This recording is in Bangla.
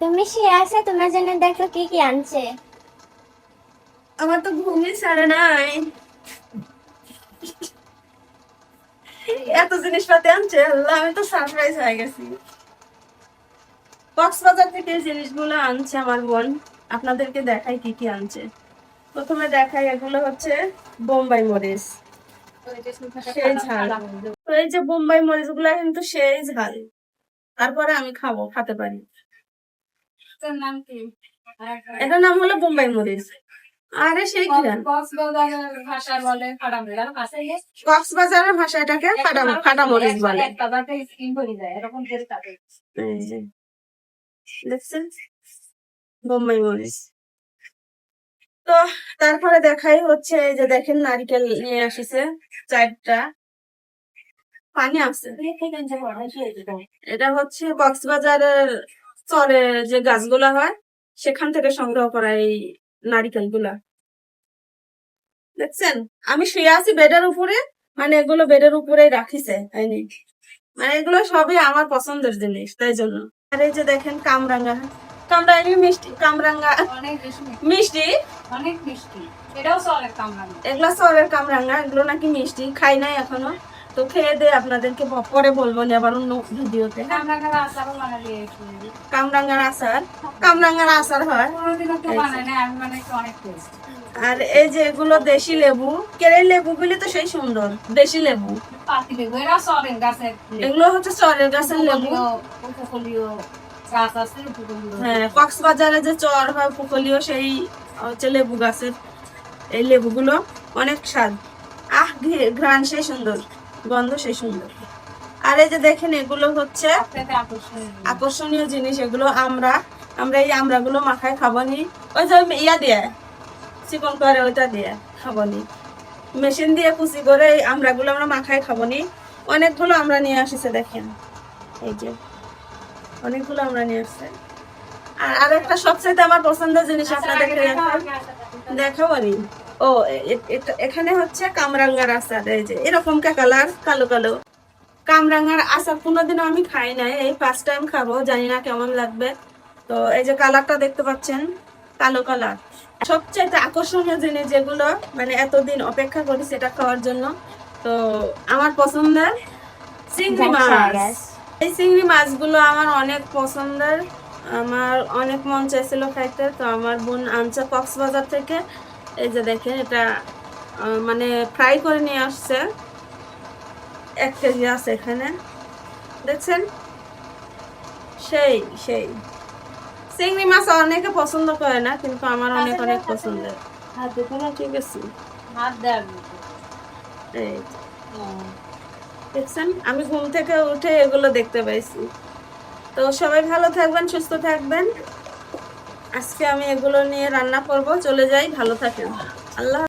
তুমি সে আছে, তোমার জন্য দেখো কি কি আনছে। আমার তো ঘুমই ছাড়ে নাই। এত জিনিসপাতি আনছে, আল্লাহ, আমি তো সারপ্রাইজ হয়ে গেছি। কক্সবাজার থেকে জিনিসগুলো আনছে আমার বোন। আপনাদেরকে দেখাই কি কি আনছে। প্রথমে দেখাই এগুলো হচ্ছে বোম্বাই মরিচ। সেই ঝাল। এই যে বোম্বাই মরিচগুলা কিন্তু সেই ঝাল। তারপরে আমি খাব, খেতে পারি। এটার নাম হলো বোম্বাই মরিচ। আরে সেই কক্সবাজারের ভাষা বলে কক্সবাজারের ভাষা এটাকে ফাটা মরিচ বলে। দেখছেন? বোম্বাই মরিচ। তো তারপরে দেখাই হচ্ছে এই যে দেখেন নারিকেল নিয়ে আসিছে চারটা। পানি আছে এটা হচ্ছে কক্সবাজারের চরে যে গাছগুলা হয় সেখান থেকে সংগ্রহ করা এই নারিকেলগুলা দেখছেন? আমি শুয়ে আছি বেডের উপরে মানে এগুলো বেডের উপরেই রাখিছে তাইনি? মানে এগুলো সবই আমার পছন্দের জিনিস তাই জন্য। আর এই যে দেখেন কামরাঙ্গা। কামরাঙ্গি মিষ্টি কামরাঙ্গা। অনেক মিষ্টি, মিষ্টি? অনেক মিষ্টি। এটাও চলে কামরানি এগুলো সরের কামরাঙ্গা এগুলো নাকি মিষ্টি খাই নাই এখনও। তো খেয়ে দিয়ে আপনাদেরকে পরে বলব না আবার অন্য ভিডিওতে। কামরাঙ্গার আচার? কামরাঙ্গার আচার হয়। কোনোদিনও কেউ বানায় না আমি বানাইছি অনেক টেস্ট আর এই যে এগুলো দেশি লেবু কেরের লেবু গুলি তো সেই সুন্দর দেশি লেবু। এগুলো হচ্ছে চরের গাছের লেবু। উপকূলীয় উপকূলীয় হ্যাঁ কক্সবাজারে যে চর হয় পুকলীয় সেই হচ্ছে লেবু গাছের এই লেবুগুলো অনেক স্বাদ। আহ ঘ্রাণ সেই সুন্দর। গন্ধ সেই সুন্দর। আর এই যে দেখেন, এগুলো হচ্ছে আকর্ষণীয় জিনিস। এগুলো আমরা আমরা এই আমরাগুলো মাখায় খাব নি ওই যে ইয়া দিয়ে, চিকন করে ওইটা দিয়ে খাব নি মেশিন দিয়ে কুচি করে এই আমরাগুলো আমরা মাখায় খাব নি অনেকগুলো আমরা নিয়ে আসিছে, দেখেন। এই যে, অনেকগুলো আমরা নিয়ে আসছে। আর আর একটা সবচেয়ে আমার পছন্দের জিনিস আপনাদেরকে দেখাই। দেখাবো নি? ও এখানে হচ্ছে কামরাঙ্গার আচার এই যে এরকম কালার কালো কালো। কামরাঙ্গার আচার কোনোদিনও আমি খাই নাই এই ফার্স্ট টাইম খাব জানি না কেমন লাগবে। তো এই যে কালারটা দেখতে পাচ্ছেন কালো কালার। সবচেয়ে আকর্ষণীয় জিনিস যেগুলো মানে এতদিন অপেক্ষা করি সেটা খাওয়ার জন্য তো আমার পছন্দের চিংড়ি মাছ। এই চিংড়ি মাছগুলো আমার অনেক পছন্দের আমার অনেক মন চাইছিল খাইতে তো আমার বোন আনছে কক্সবাজার থেকে। এই যে দেখেন এটা মানে ফ্রাই করে নিয়ে আসছে। এক কেজি আছে এখানে। দেখছেন? সেই সেই। চিংড়ি মাছ অনেকে পছন্দ করে না কিন্তু আমার অনেক অনেক পছন্দের হাত ঠিক আছে। হাত এই। দেখছেন? আমি ঘুম থেকে উঠে এগুলো দেখতে পাইছি। তো সবাই ভালো থাকবেন সুস্থ থাকবেন। আজকে আমি এগুলো নিয়ে রান্না করব। চলে যাই ভালো থাকেন। আল্লাহ